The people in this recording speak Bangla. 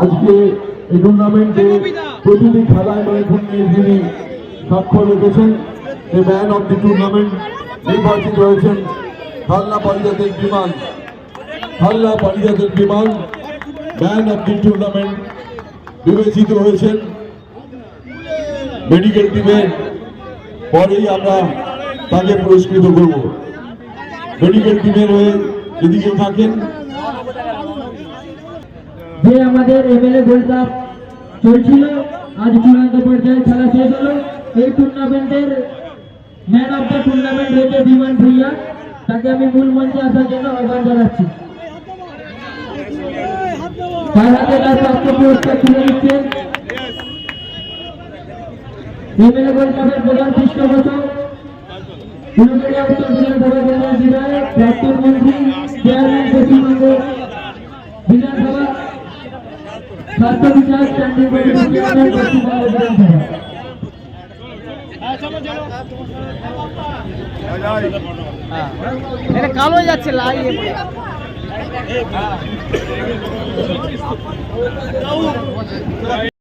আজকে এই টুর্নামেন্টে প্রতিটি খেলায় নৈপুণ নিয়ে যিনি স্বাক্ষর রেখেছেন এই ম্যান অফ দি টুর্নামেন্ট নির্বাচিত হয়েছেন হাল্লা পারিজাতের বিমান। হাল্লা পারিজাতের বিমান ম্যান অফ দি টুর্নামেন্ট বিবেচিত হয়েছেন। মেডিকেল টিমের পরেই আমরা তাকে পুরস্কৃত করব। মেডিকেল টিমের হয়ে যদি কেউ থাকেন। যে আমাদের এমএলএ গোল্ড কাপ চলছিল, আজ চূড়ান্ত পর্যায়ে খেলা শেষ হলো। এই টুর্নামেন্টের ম্যান অফ দ্য টুর্নামেন্ট হয়েছে বিমান ভুইয়া। তাকে আমি মূল মঞ্চে আসার জন্য আহ্বান জানাচ্ছি। তার হাতে তার পুরস্কার তুলে দিচ্ছেন এমএলএ প্রধান পৃষ্ঠপোষক। উত্তর কেন্দ্রের বিধায়ক, প্রাক্তন মন্ত্রী পশ্চিমবঙ্গ বিধানসভা স্বাস্থ্য এটা কালো যাচ্ছে লাল ইয়ে